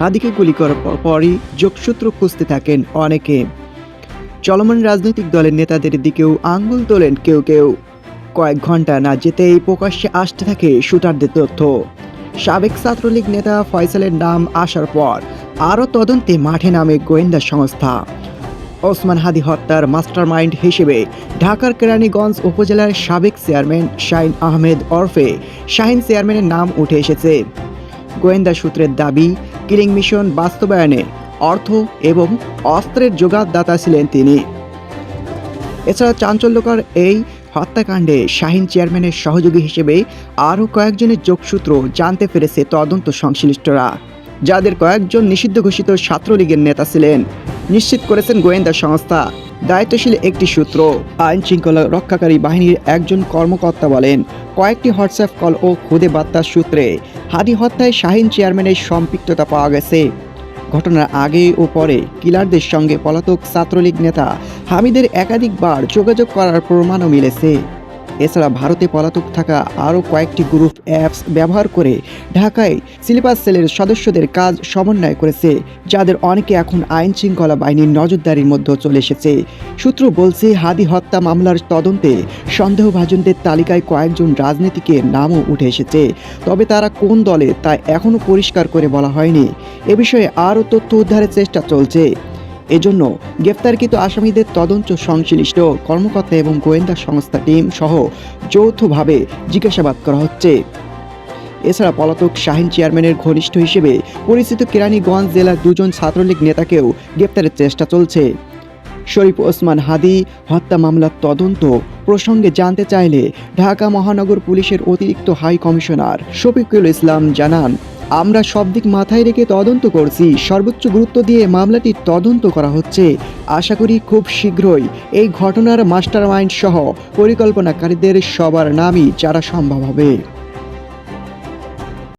হাদিকে গুলি করার পরই যোগসূত্র খুঁজতে থাকেন অনেকে। চলমান রাজনৈতিক দলের নেতাদের দিকেও আঙ্গুল তোলেন কেউ কেউ। কয়েক ঘণ্টা না যেতেই প্রকাশ্যে আসতে থাকে শুটারদের তথ্য। সাবেক ছাত্রলীগ নেতা ফয়সালের নাম আসার পর আরও তদন্তে মাঠে নামে গোয়েন্দা সংস্থা। ওসমান হাদি হত্যার মাস্টারমাইন্ড হিসেবে ঢাকার কেরানীগঞ্জ উপজেলার সাবেক চেয়ারম্যান শাহিন আহমেদ ওরফে শাহিন চেয়ারম্যানের নাম উঠে এসেছে। গোয়েন্দা সূত্রের দাবি কিলিং মিশন বাস্তবায়নে অর্থ এবং অস্ত্রের যোগাদাতা ছিলেন তিনি। এছাড়া চাঞ্চল্যকর এই হত্যাকাণ্ডে শাহিন চেয়ারম্যানের সহযোগী হিসেবে আরও কয়েকজনের যোগসূত্র জানতে পেরেছে তদন্ত সংশ্লিষ্টরা, যাদের কয়েকজন নিষিদ্ধ ঘোষিত ছাত্রলীগের নেতা ছিলেন। নিশ্চিত করেছেন গোয়েন্দা সংস্থা। দায়িত্বশীল একটি সূত্র। আইন শৃঙ্খলা রক্ষাকারী বাহিনীর একজন কর্মকর্তা বলেন, কয়েকটি হোয়াটসঅ্যাপ কল ও খুদে বার্তার সূত্রে হাদি হত্যায় শাহিন চেয়ারম্যানের সম্পৃক্ততা পাওয়া গেছে। ঘটনার আগে ও পরে কিলারদের সঙ্গে পলাতক ছাত্রলীগ নেতা হামিদের একাধিকবার যোগাযোগ করার প্রমাণও মিলেছে। এছাড়া ভারতে পলাতক থাকা আরও কয়েকটি গ্রুপ অ্যাপস ব্যবহার করে ঢাকায় সিলেবাস সেলের সদস্যদের কাজ সমন্বয় করেছে, যাদের অনেকে এখন আইন শৃঙ্খলা বাহিনীর নজরদারির মধ্যে চলে এসেছে। সূত্র বলছে, হাদি হত্যা মামলার তদন্তে সন্দেহভাজনদের তালিকায় কয়েকজন রাজনীতিকের নামও উঠে এসেছে। তবে তারা কোন দলে তা এখনও পরিষ্কার করে বলা হয়নি। এ বিষয়ে আরও তথ্য উদ্ধারের চেষ্টা চলছে। এজন্য গ্রেফতারকৃত আসামিদের তদন্ত সংশ্লিষ্ট কর্মকর্তা এবং গোয়েন্দা সংস্থা টিম সহ যৌথভাবে জিজ্ঞাসাবাদ করা হচ্ছে। এছাড়া পলাতক শাহিন চেয়ারম্যানের ঘনিষ্ঠ হিসেবে পরিচিত কেরানীগঞ্জ জেলার দুজন ছাত্রলীগ নেতাকেও গ্রেপ্তারের চেষ্টা চলছে। শরীফ ওসমান হাদি হত্যা মামলার তদন্ত প্রসঙ্গে জানতে চাইলে ঢাকা মহানগর পুলিশের অতিরিক্ত হাই কমিশনার শফিকুল ইসলাম জানান। আমরা সব দিক মাথায় রেখে তদন্ত করছি। সর্বোচ্চ গুরুত্ব দিয়ে মামলাটি তদন্ত করা হচ্ছে। আশা করি খুব শীঘ্রই এই ঘটনার মাস্টার মাইন্ড সহ পরিকল্পনাকারীদের সবার নামই যারা সম্ভব হবে।